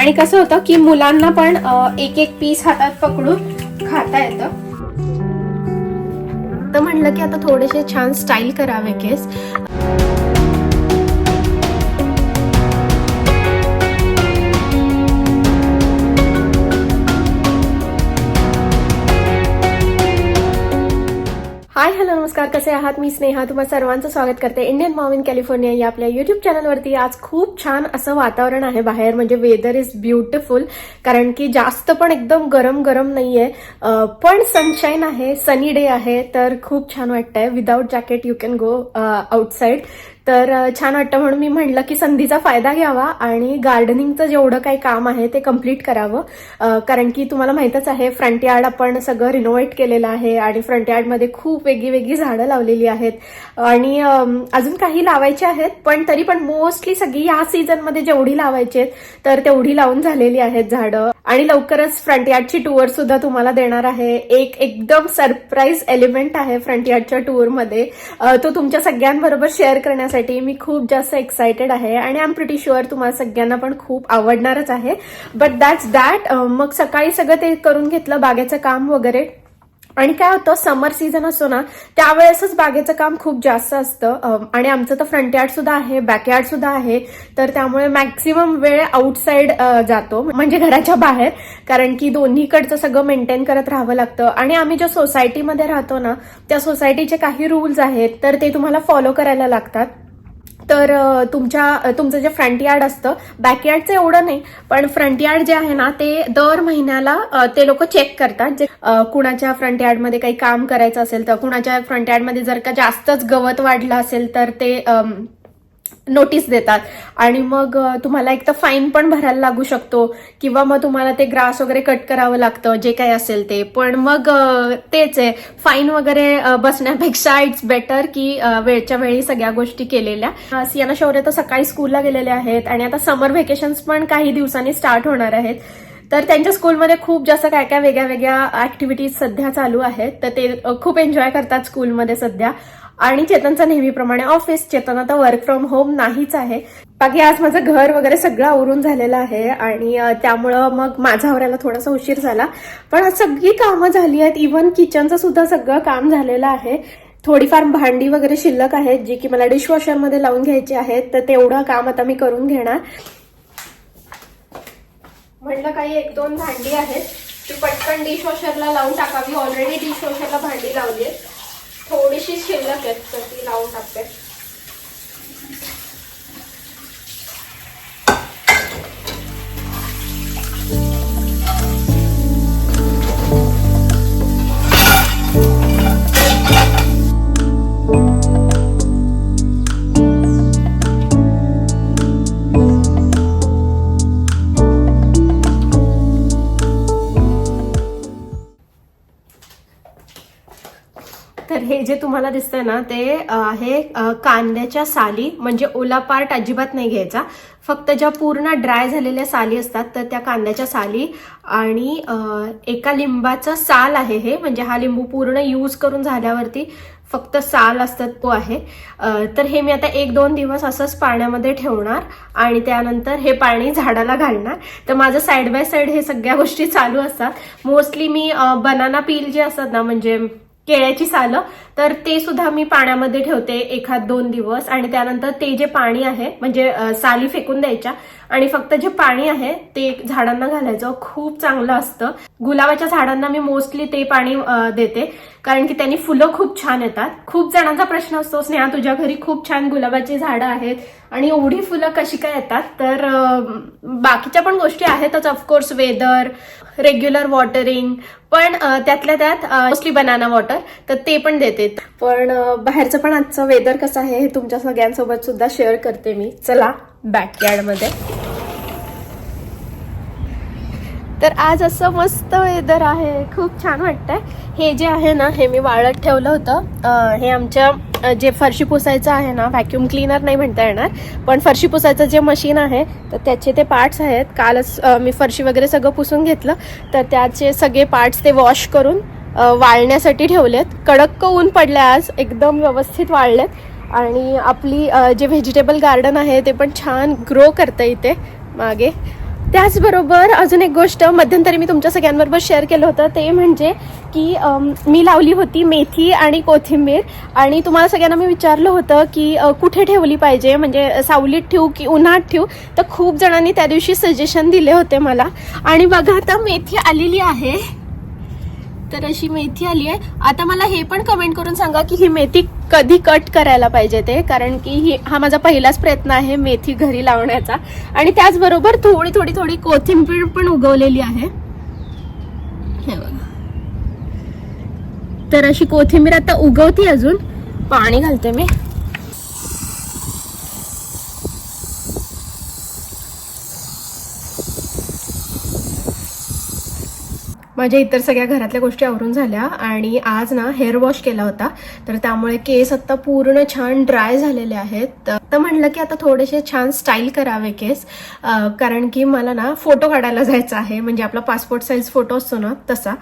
आणि कसं होतं की मुलांना पण एक एक पीस हातात पकडून खाता येतं. तर म्हणलं की आता थोडेसे छान स्टाईल करावे केस. नमस्कार कसे आहात? मी स्नेहा. तुम्हा सर्वांचं स्वागत करते इंडियन मॉम इन कॅलिफोर्निया या आपल्या युट्यूब चॅनलवरती आज खूप छान असं वातावरण आहे बाहेर. म्हणजे वेदर इज ब्युटिफुल कारण की जास्त पण एकदम गरम गरम नाहीये. पण सनशाईन आहे सनी डे आहे. तर खूप छान वाटतंय. Without jacket you can go outside तर छान वाटतं म्हणून मी म्हटलं की संधीचा फायदा घ्यावा आणि गार्डनिंगचं जेवढं काही काम आहे ते कंप्लीट करावं. कारण की तुम्हाला माहितच आहे फ्रंट यार्ड आपण सगळं रिनोव्हेट केलेलं आहे आणि फ्रंट यार्डमध्ये खूप वेगळी वेगळी झाडं लावलेली आहेत. आणि अजून काही लावायची आहेत पण तरी पण मोस्टली सगळी या सीझनमध्ये जेवढी लावायची आहेत तर तेवढी लावून झालेली आहेत झाडं. आणि लवकरच फ्रंट यार्डची टूर सुद्धा तुम्हाला देणार आहे. एक एकदम सरप्राईज एलिमेंट आहे फ्रंट यार्डच्या टूरमध्ये तो तुमच्या सगळ्यांबरोबर शेअर करण्यासाठी मी खूप जास्त एक्सायटेड आहे आणि आय एम प्रिटी शुअर तुम्हाला सगळ्यांना पण खूप आवडणारच आहे. बट दॅट्स दॅट मग सकाळी सगळं ते करून घेतलं बागेचं काम वगैरे. आणि काय होतं समर सीझन असतो ना त्यावेळेसच बागेचं काम खूप जास्त असतं. आणि आमचं तर फ्रंट यार्ड सुद्धा आहे बॅकयार्ड सुद्धा आहे. तर त्यामुळे मॅक्सिमम वेळ आउटसाईड जातो. म्हणजे घराच्या बाहेर. कारण की दोन्हीकडचं सगळं मेंटेन करत राहावं लागतं. आणि आम्ही ज्या सोसायटीमध्ये राहतो ना त्या सोसायटीचे काही रूल्स आहेत तर ते तुम्हाला फॉलो करायला लागतात. तर तुमच्या तुमचं जे फ्रंट यार्ड असतं बॅकयार्डचं एवढं नाही पण फ्रंट यार्ड जे आहे ना ते दर महिन्याला ते लोक चेक करतात. जे कुणाच्या फ्रंट यार्डमध्ये काही काम करायचं असेल तर कुणाच्या फ्रंट यार्डमध्ये जर का जास्तच गवत वाढलं असेल तर ते नोटीस देतात. आणि मग तुम्हाला एक तर फाईन पण भरायला लागू शकतो किंवा मग तुम्हाला ते ग्रास वगैरे कट करावं लागतं जे काही असेल ते. पण मग तेच आहे. फाईन वगैरे बसण्यापेक्षा इट्स बेटर की वेळच्या वेळी सगळ्या गोष्टी केलेल्या. सियाना शौर्य तर सकाळी स्कूलला गेलेले आहेत आणि आता समर व्हेकेशन्स पण काही दिवसांनी स्टार्ट होणार आहेत. तर त्यांच्या स्कूलमध्ये खूप जास्त काय काय वेगळ्या वेगळ्या ऍक्टिव्हिटीज सध्या चालू आहेत. तर ते खूप एन्जॉय करतात स्कूलमध्ये सध्या. आणि चेतनचं नेहमीप्रमाणे ऑफिस चेतन आता वर्क फ्रॉम होम नाहीच आहे. बाकी आज माझं घर वगैरे सगळं आवरून झालेलं आहे आणि त्यामुळं मग माझा आवरायला थोडासा उशीर झाला. पण आज सगळी कामं झाली आहेत. इव्हन किचनचं सुद्धा सगळं काम झालेलं आहे. थोडीफार भांडी वगैरे शिल्लक आहेत जी की मला डिशवॉशरमध्ये लावून घ्यायची आहेत तर तेवढं काम आता मी करून घेणार. म्हटलं काही एक दोन भांडी आहेत. ती पटकन डिशवॉशरला लावून टाकावी. ऑलरेडी डिशवॉशरला भांडी लावली आहेत. थोडीशी शिल्लक आहेत तर ती लावून टाकते. हे जे तुम्हाला दिसतंय ना ते आहे कांद्याच्या साली म्हणजे ओला पार्ट अजिबात नाही घ्यायचा. फक्त ज्या पूर्ण ड्राय झालेल्या साली असतात तर त्या कांद्याच्या साली आणि एका लिंबाचं साल आहे हे म्हणजे हा लिंबू पूर्ण यूज करून झाल्यावरती फक्त साल असतात तो आहे. तर हे मी आता एक दोन दिवस असंच पाण्यामध्ये ठेवणार आणि त्यानंतर हे पाणी झाडाला घालणार. तर माझं साईड बाय साईड हे सगळ्या गोष्टी चालू असतात. मोस्टली मी बनाना पील जे असतात ना म्हणजे केळ्याची सालं. तर ते सुद्धा मी पाण्यामध्ये ठेवते एखाद दोन दिवस. आणि त्यानंतर ते जे पाणी आहे म्हणजे साली फेकून द्यायच्या आणि फक्त जे पाणी आहे ते झाडांना घालायचं. खूप चांगलं असतं. गुलाबाच्या झाडांना मी मोस्टली ते पाणी देते. कारण की त्यांनी फुलं खूप छान येतात. खूप जणांचा प्रश्न असतो स्नेहा तुझ्या घरी खूप छान गुलाबाची झाडं आहेत आणि एवढी फुलं कशी काय येतात? तर बाकीच्या पण गोष्टी आहेतच. ऑफकोर्स वेदर रेग्युलर वॉटरिंग पण त्यातल्या त्यात मोस्टली बनाना वॉटर तर ते पण देते. पण बाहेरचं पण आजचं वेदर कसं आहे हे तुमच्या सगळ्यांसोबत सुद्धा शेअर करते मी. चला बॅकयार्डमध्ये तर आज असं मस्त वेदर आहे. खूप छान वाटतंय. हे जे आहे ना हे मी वाळत ठेवलं होतं. हे आमच्या जे फरशी पुसायचं आहे ना व्हॅक्युम क्लीनर नाही म्हणता येणार पण फरशी पुसायचं जे मशीन आहे तर त्याचे ते पार्ट्स आहेत. कालच मी फरशी वगैरे सगळं पुसून घेतलं. तर त्याचे सगळे पार्ट्स ते वॉश करून वाळण्यासाठी ठेवलेत. कडक ऊन पडले आज एकदम व्यवस्थित वाळलेत. आणि आपली जे व्हेजिटेबल गार्डन आहे ते पण छान ग्रो करतं इथे. मागे. त्याचबरोबर अजून एक गोष्ट मध्यंतरी मी तुमच्या सगळ्यांबरोबर शेअर केलं होतं ते म्हणजे की मी लावली होती मेथी आणि कोथिंबीर. आणि तुम्हाला सगळ्यांना मी विचारलं होतं की कुठे ठेवली पाहिजे? म्हणजे सावलीत ठेवू की उन्हात ठेवू? तर खूप जणांनी त्या दिवशी सजेशन दिले होते मला. आणि बघा आता मेथी आलेली आहे. तर अशी मेथी आली आहे. आता मला हे पण कमेंट करून सांगा की ही मेथी कधी कट करायला पाहिजे ते? कारण की ही हा माझा पहिलाच प्रयत्न आहे मेथी घरी लावण्याचा. आणि त्याचबरोबर थोडी थोडी थोडी कोथिंबीर पण उगवलेली आहे. हे बघा. तर अशी कोथिंबीर आता उगवती अजून. पाणी घालते मी. माझ्या इतर सगळ्या घरातल्या गोष्टी आवरून झाल्या आणि आज ना हेअर वॉश केला होता. तर त्यामुळे केस आता पूर्ण छान ड्राय झालेले आहेत. तर म्हणलं की आता थोडेसे छान स्टाईल करावे केस. कारण की मला ना फोटो काढायला जायचा आहे. म्हणजे आपला पासपोर्ट साईज फोटो असतो ना तसा.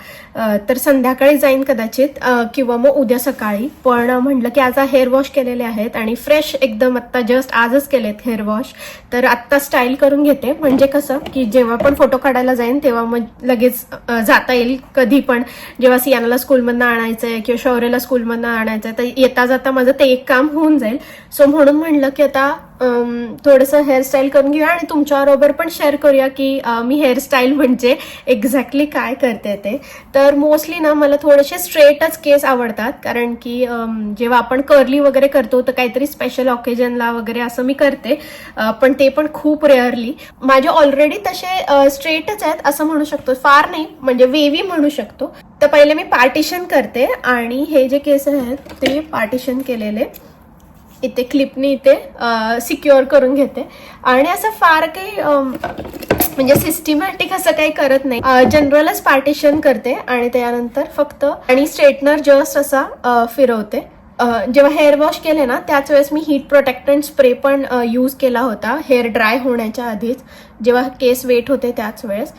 तर संध्याकाळी जाईन कदाचित. किंवा मग उद्या सकाळी. पण म्हटलं की आज हेअर वॉश केलेले आहेत आणि फ्रेश एकदम आत्ता जस्ट आजच केलेत हेअर वॉश तर आत्ता स्टाईल करून घेते. म्हणजे कसं की जेव्हा पण फोटो काढायला जाईन तेव्हा मग लगेच जात. जाता येईल कधी पण. जेव्हा सियानाला स्कूलमधनं आणायचं आहे किंवा शौर्यला स्कूलमधनं आणायचं आहे तर येता जाता माझं ते एक काम होऊन जाईल. सो म्हणून म्हणलं की आता थोडंसं हेअरस्टाईल करून घेऊया आणि तुमच्याबरोबर पण शेअर करूया की मी हेअरस्टाईल म्हणजे एक्झॅक्टली काय करते ते. तर मोस्टली ना मला थोडेसे स्ट्रेटच केस आवडतात. कारण की जेव्हा आपण कर्ली वगैरे करतो तर काहीतरी स्पेशल ऑकेजनला वगैरे असं मी करते. पण ते पण खूप रेअरली माझे ऑलरेडी तसे स्ट्रेटच आहेत असं म्हणू शकतो. फार नाही म्हणजे वेवी म्हणू शकतो. तर पहिले मी पार्टिशन करते आणि हे जे केस आहेत ते पार्टिशन केलेले. इथे क्लिपनी इथे सिक्युअर करून घेते. आणि असं फार काही म्हणजे सिस्टमॅटिक असं काही करत नाही. जनरलच पार्टिशन करते आणि त्यानंतर फक्त आणि स्ट्रेटनर जस्ट असा फिरवते. जेव्हा हेअर वॉश केले ना त्याच वेळेस मी हीट प्रोटेक्टंट स्प्रे पण यूज केला होता हेअर ड्राय होण्याच्या आधीच. जेव्हा केस वेट होते त्याच वेळेस.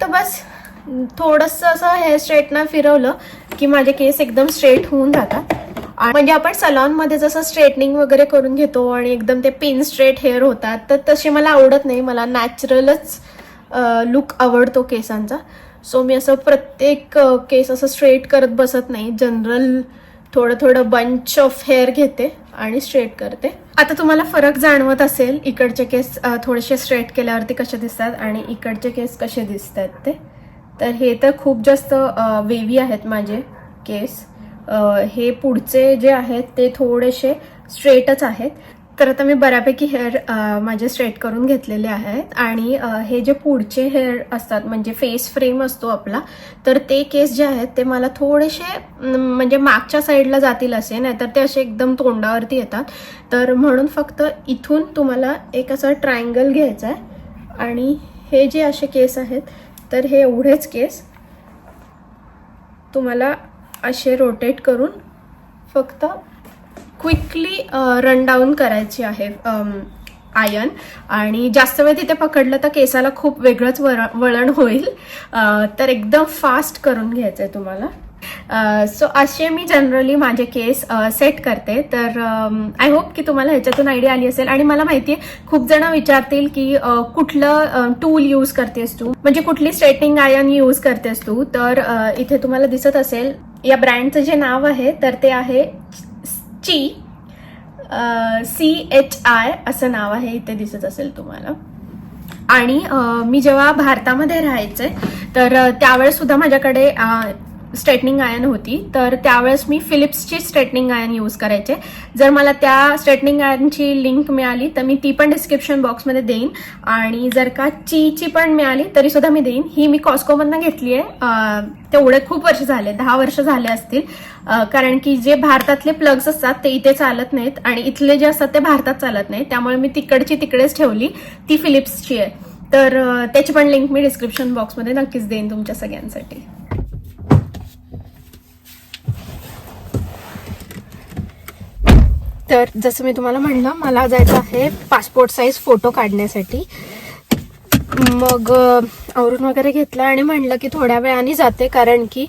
तर बस थोडंसं असं हेअर स्ट्रेटनर फिरवलं की माझे केस एकदम स्ट्रेट होऊन जातात. म्हणजे आपण सलॉनमध्ये जसं स्ट्रेटनिंग वगैरे करून घेतो आणि एकदम ते पिन स्ट्रेट हेअर होतात तर तसे मला आवडत नाही. मला नॅचरलच लुक आवडतो केसांचा. सो मी असं प्रत्येक केस असं स्ट्रेट करत बसत नाही. जनरल थोडं थोडं बंच ऑफ हेअर घेते आणि स्ट्रेट करते. आता तुम्हाला फरक जाणवत असेल इकडचे केस थोडेसे स्ट्रेट केल्यावरती कसे दिसतात आणि इकडचे केस कसे दिसतात ते. तर हे तर खूप जास्त वेवी आहेत माझे केस. हे पुढचे जे आहेत ते थोडेसे स्ट्रेटच आहेत. तर आता मी बऱ्यापैकी हेअर माझे स्ट्रेट करून घेतलेले आहेत. आणि हे जे पुढचे हेअर असतात म्हणजे फेस फ्रेम असतो आपला तर ते केस जे आहेत ते मला थोडेसे म्हणजे मागच्या साईडला जातील असे नाहीतर ते असे एकदम तोंडावरती येतात. तर म्हणून फक्त इथून तुम्हाला एक असं ट्रायंगल घ्यायचा आहे. आणि हे जे असे केस आहेत तर हे एवढेच केस तुम्हाला असे रोटेट करून फक्त क्विकली रन डाऊन करायची आहे आयन आणि जास्त वेळ तिथे पकडलं तर केसाला खूप वेगळंच वळ वळण होईल. तर एकदम फास्ट करून घ्यायचं आहे तुम्हाला. सो असे मी जनरली माझे केस सेट करते. तर आय होप की तुम्हाला ह्याच्यातून आयडिया आली असेल. आणि मला माहिती आहे खूप जण विचारतील की कुठलं टूल यूज करतेस तू? म्हणजे कुठली स्ट्रेटनिंग आयन यूज करतेस तू? तर इथे तुम्हाला दिसत असेल या ब्रँडचं जे नाव आहे तर ते आहे ची सी एच आय असं नाव आहे इथे दिसत असेल तुम्हाला. आणि मी जेव्हा भारतामध्ये राहायचे तर त्यावेळेस सुद्धा माझ्याकडे स्ट्रेटनिंग आयन होती. तर त्यावेळेस मी फिलिप्सची स्ट्रेटनिंग आयन यूज करायचे. जर मला त्या स्ट्रेटनिंग आयनची लिंक मिळाली तर मी ती पण डिस्क्रिप्शन बॉक्समध्ये देईन. आणि जर का चीची पण मिळाली तरी सुद्धा मी देईन. ही मी कॉस्कोमधनं घेतली आहे. तेवढे खूप वर्ष झाले दहा वर्ष झाले असतील. कारण की जे भारतातले प्लग्स असतात ते इथे चालत नाहीत. आणि इथले जे असतात ते भारतात चालत नाहीत. त्यामुळे मी तिकडची तिकडेच ठेवली. ती फिलिप्सची आहे. तर त्याची पण लिंक मी डिस्क्रिप्शन बॉक्समध्ये नक्कीच देईन तुमच्या सगळ्यांसाठी. तर जसं मी तुम्हाला म्हणलं मला जायचं आहे पासपोर्ट साईज फोटो काढण्यासाठी. मग आवरून वगैरे घेतलं आणि म्हणलं की थोड्या वेळाने जाते कारण की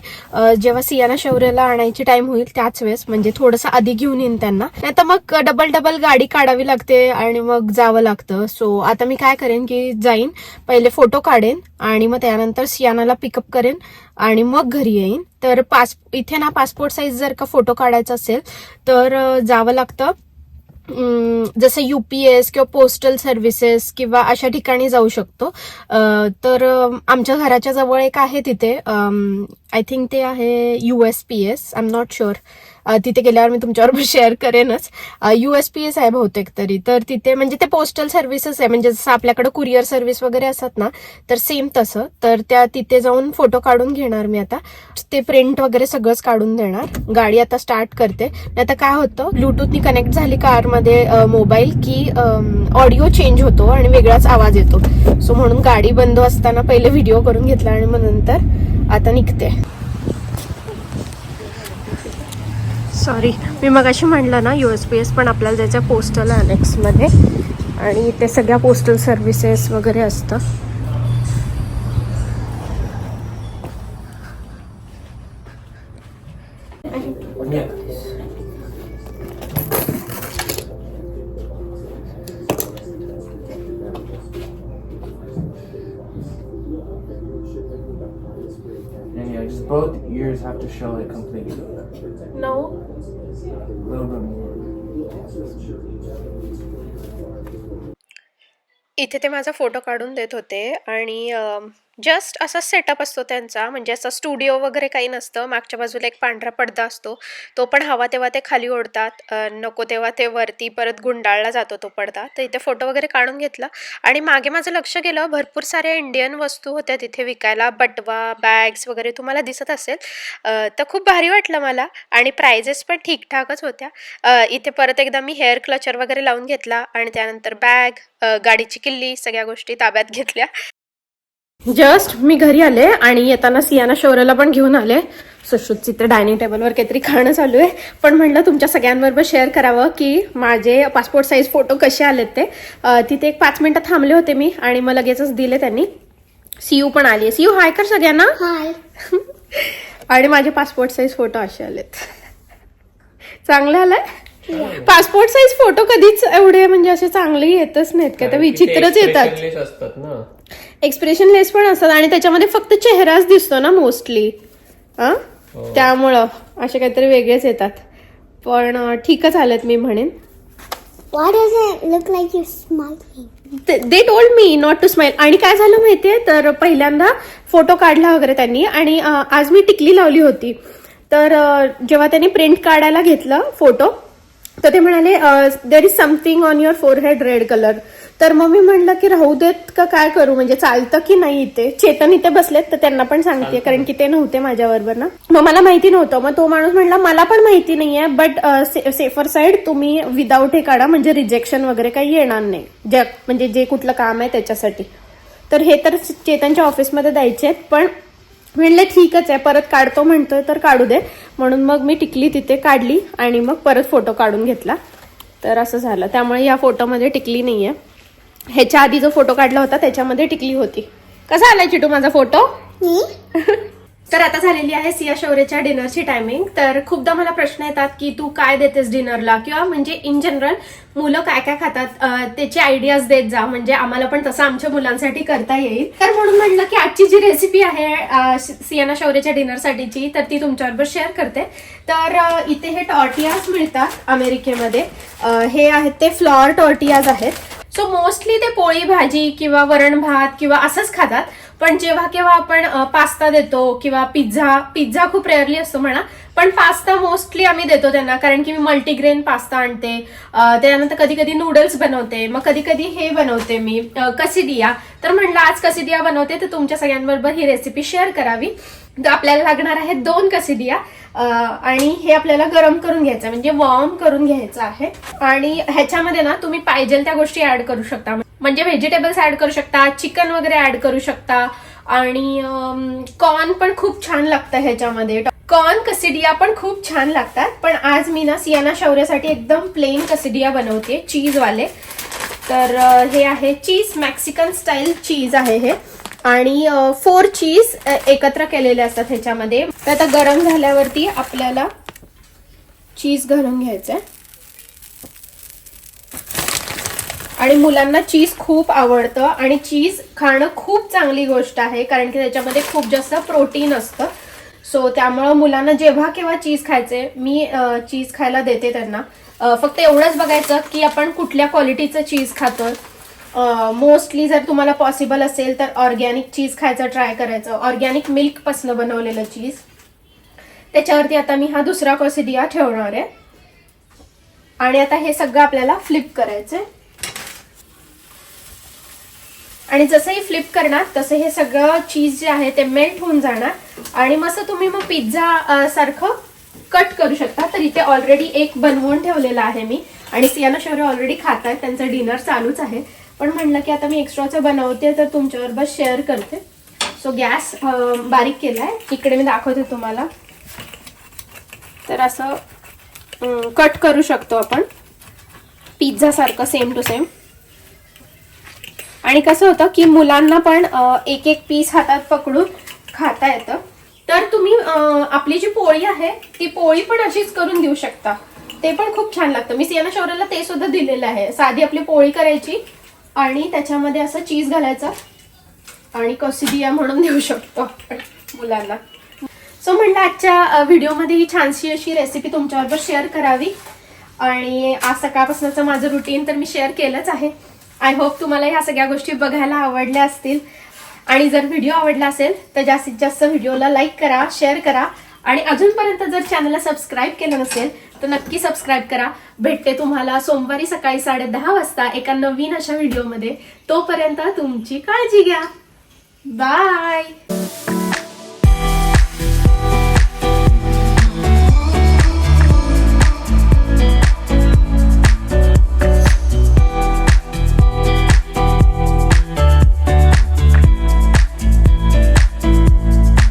जेव्हा सियाना शौर्यला आणायची टाइम होईल त्याच वेळेस म्हणजे थोडंसं आधी घेऊन येईन त्यांना. नाही तर मग डबल डबल गाडी काढावी लागते आणि मग जावं लागतं. सो आता मी काय करेन की जाईन पहिले फोटो काढेन आणि मग त्यानंतर सियानाला पिकअप करेन आणि मग घरी येईन. तर पास इथे ना पासपोर्ट साईज जर का फोटो काढायचा असेल तर जावं लागतं. जसं युपीएस किंवा पोस्टल सर्व्हिसेस किंवा अशा ठिकाणी जाऊ शकतो. तर आमच्या घराच्या जवळ एक आहे तिथे. आय थिंक ते आहे US P S I'm not not sure तिथे गेल्यावर मी तुमच्याबरोबर शेअर करेनच. युएस पी एस आहे बहुतेक तरी. तर तिथे म्हणजे ते पोस्टल सर्व्हिसेस आहे. म्हणजे जसं आपल्याकडे कुरिअर सर्व्हिस वगैरे असतात ना तर सेम तसं. तर त्या तिथे जाऊन फोटो काढून घेणार मी आता. ते प्रिंट वगैरे सगळंच काढून देणार. गाडी आता स्टार्ट करते. आता काय होतं ब्लूटूथनी कनेक्ट झाली कारमध्ये मोबाईल की ऑडिओ चेंज होतो आणि वेगळाच आवाज येतो. सो म्हणून गाडी बंद असताना पहिले व्हिडिओ करून घेतला आणि मग नंतर आता निघते. सॉरी मी मग अशी म्हणलं ना यू एस पी एस पण आपल्याला जायचं पोस्टल अनेक्समध्ये आणि ते सगळ्या पोस्टल सर्व्हिसेस वगैरे असतं both ears have to show it completely. नऊ इथे ते माझा फोटो काढून देत होते आणि जस्ट असा सेटअप असतो त्यांचा म्हणजे असा स्टुडिओ वगैरे काही नसतं. मागच्या बाजूला एक पांढरा पडदा असतो. तो पण हवा तेव्हा ते खाली ओढतात. नको तेव्हा ते वरती परत गुंडाळला जातो तो पडदा. तर इथे फोटो वगैरे काढून घेतला. आणि मागे माझं लक्ष गेलं भरपूर साऱ्या इंडियन वस्तू होत्या तिथे विकायला. बटवा बॅग्स वगैरे तुम्हाला दिसत असेल. तर खूप भारी वाटलं मला. आणि प्रायजेस पण ठीकठाकच होत्या. इथे परत एकदा मी हेअर क्लचर वगैरे लावून घेतला. आणि त्यानंतर बॅग गाडीची किल्ली सगळ्या गोष्टी ताब्यात घेतल्या. जस्ट मी घरी आले आणि येताना सियाना शौर्याला पण घेऊन आले. सुश्रुत तिथे डायनिंग टेबलवर काहीतरी खाणं चालू आहे. पण म्हटलं तुमच्या सगळ्यांबरोबर शेअर करावं की माझे पासपोर्ट साईज फोटो कसे आलेत ते. तिथे एक पाच मिनिटं थांबले होते मी आणि मग लगेचच दिले त्यांनी. सीयू पण आली आहे. सीयू हाय कर सगळ्यांना. हाय आणि माझे पासपोर्ट साईज फोटो असे आलेत. चांगले आलाय? पासपोर्ट साईज फोटो कधीच एवढे म्हणजे असे चांगले येतच नाहीत का? ते विचित्रच येतात. असतात ना एक्सप्रेशन लेस पण असतात आणि त्याच्यामध्ये फक्त चेहराच दिसतो ना मोस्टली त्यामुळं असे काहीतरी वेगळेच येतात. पण ठीकच आलेत मी म्हणेन. Why does it look like you're smiling? They told me not to smile आणि काय झालं माहितीये? तर पहिल्यांदा फोटो काढला वगैरे त्यांनी आणि अं, आज मी टिकली लावली होती. तर अं, जेव्हा त्यांनी प्रिंट काढायला घेतलं फोटो तर ते म्हणाले there is something on your forehead red colour तर मग मी म्हणलं की राहू देत का काय करू? म्हणजे चालतं की नाही इथे? चेतन इथे बसलेत तर त्यांना पण सांगते कारण की ते नव्हते माझ्याबरोबर ना. मग मला माहिती नव्हतं. मग तो माणूस म्हणला मला पण माहिती नाहीये बट सेफर साईड तुम्ही विदाऊट हे काढा म्हणजे रिजेक्शन वगैरे काही येणार नाही. जे म्हणजे जे कुठलं काम आहे त्याच्यासाठी. तर हे तर चेतनच्या ऑफिसमध्ये द्यायचे आहेत पण म्हणले ठीकच आहे परत काढतो म्हणतोय तर काढू दे. म्हणून मग मी टिकली तिथे काढली आणि मग परत फोटो काढून घेतला. तर असं झालं. त्यामुळे या फोटोमध्ये टिकली नाहीये. ह्याच्या आधी जो फोटो काढला होता त्याच्यामध्ये टिकली होती. कसा आलाय चिटू माझा फोटो? तर आता झालेली आहे सिया शौर्यच्या डिनरची टायमिंग तर खूपदा मला प्रश्न येतात की तू काय देतेस डिनरला? किंवा म्हणजे इन जनरल मुलं काय काय खातात? त्याचे आयडियाज देत जा. म्हणजे आम्हाला पण तसं आमच्या मुलांसाठी करता येईल. तर म्हणून म्हटलं की आजची जी रेसिपी आहे सियाना शौर्यच्या डिनरसाठीची तर ती तुमच्याबरोबर शेअर करते. तर इथे हे टॉर्टियाज मिळतात अमेरिकेमध्ये. हे आहेत ते फ्लॉर टॉर्टियाज आहेत. सो मोस्टली ते पोळी भाजी किंवा वरण भात किंवा असंच खातात. पण जेव्हा केव्हा आपण पास्ता देतो किंवा पिझ्झा पिझ्झा खूप रेअरली असतो म्हणा पण पास्ता मोस्टली आम्ही देतो त्यांना. कारण की मी मल्टीग्रेन पास्ता आणते. त्यानंतर कधी कधी नूडल्स बनवते. मग कधी कधी हे बनवते मी. अ, कसिडिया तर म्हणलं आज कसिडिया बनवते तर तुमच्या सगळ्यांबरोबर ही रेसिपी शेअर करावी. तर आपल्याला लागणार आहे दोन कसिडिया आणि हे आपल्याला गरम करून घ्यायचं आहे, म्हणजे वॉर्म करून घ्यायचं आहे. आणि ह्याच्यामध्ये ना तुम्ही पाहिजे त्या गोष्टी ऍड करू शकता. म्हणजे व्हेजिटेबल्स ऍड करू शकता चिकन वगैरे ऍड करू शकता आणि कॉर्न पण खूप छान लागतं ह्याच्यामध्ये. कॉर्न कसिडिया पण खूप छान लागतात पण आज मी ना सियाना शौर्यासाठी एकदम प्लेन कसिडिया बनवते चीज वाले. तर हे आहे चीज मॅक्सिकन स्टाईल चीज आहे हे. आणि फोर चीज एकत्र केलेले असतात ह्याच्यामध्ये. तर आता गरम झाल्यावरती आपल्याला चीज घालून घ्यायचंय. आणि मुलांना चीज खूप आवडतं आणि चीज खाणं खूप चांगली गोष्ट आहे कारण की त्याच्यामध्ये खूप जास्त प्रोटीन असतं. सो त्यामुळं मुलांना जेव्हा केव्हा चीज खायचे मी चीज खायला देते त्यांना. फक्त एवढंच बघायचं की आपण कुठल्या क्वालिटीचं चीज खातोय. मोस्टली जर तुम्हाला पॉसिबल असेल तर ऑर्गॅनिक चीज खायचं ट्राय करायचं. ऑर्गॅनिक मिल्कपासनं बनवलेलं चीज त्याच्यावरती आता मी हा दुसरा कॉसिडिया ठेवणार आहे. आणि आता हे सगळं आपल्याला फ्लिप करायचंय. आणि जसंही फ्लिप करणार तसं हे सगळं चीज जे आहे ते मेल्ट होऊन जाणार. आणि मस्त तुम्ही मग पिझ्झा सारखं कट करू शकता. तर इथे ऑलरेडी एक बनवून ठेवलेला आहे मी. आणि सियाना शौर्य ऑलरेडी खात आहेत त्यांचं डिनर चालूच आहे. पण म्हणलं की आता मी एक्स्ट्राचं बनवते तर तुमच्याबरोबर शेअर करते. सो गॅस बारीक केलाय. इकडे मी दाखवते तुम्हाला. तर असं कट करू शकतो आपण. पिझ्झा सारखं सेम टू सेम आणि कसं होतं की मुलांना पण एक एक पीस हातात पकडून खाता येतं. तर तुम्ही आपली जी पोळी आहे ती पोळी पण अशीच करून देऊ शकता. ते पण खूप छान लागतं. मी सियाना शौर्याला ते सुद्धा दिलेलं आहे. साधी आपली पोळी करायची आणि त्याच्यामध्ये असं चीज घालायचं आणि कसिडिया म्हणून देऊ शकतो आपण मुलांना. सो म्हणलं आजच्या व्हिडिओमध्ये ही छानशी अशी रेसिपी तुमच्याबरोबर शेअर करावी. आणि आज सकाळपासूनचं माझं रुटीन तर मी शेअर केलंच आहे. आय होप तुम्हाला ह्या सगळ्या गोष्टी बघायला आवडल्या असतील. आणि जर व्हिडिओ आवडला असेल तर जास्तीत जास्त व्हिडिओला लाईक करा शेअर करा. आणि अजूनपर्यंत जर चॅनलला सबस्क्राईब केलं नसेल तर नक्की सबस्क्राईब करा. भेटते तुम्हाला सोमवारी सकाळी साडे दहा वाजता एका नवीन अशा व्हिडिओमध्ये तोपर्यंत तुमची काळजी घ्या. बाय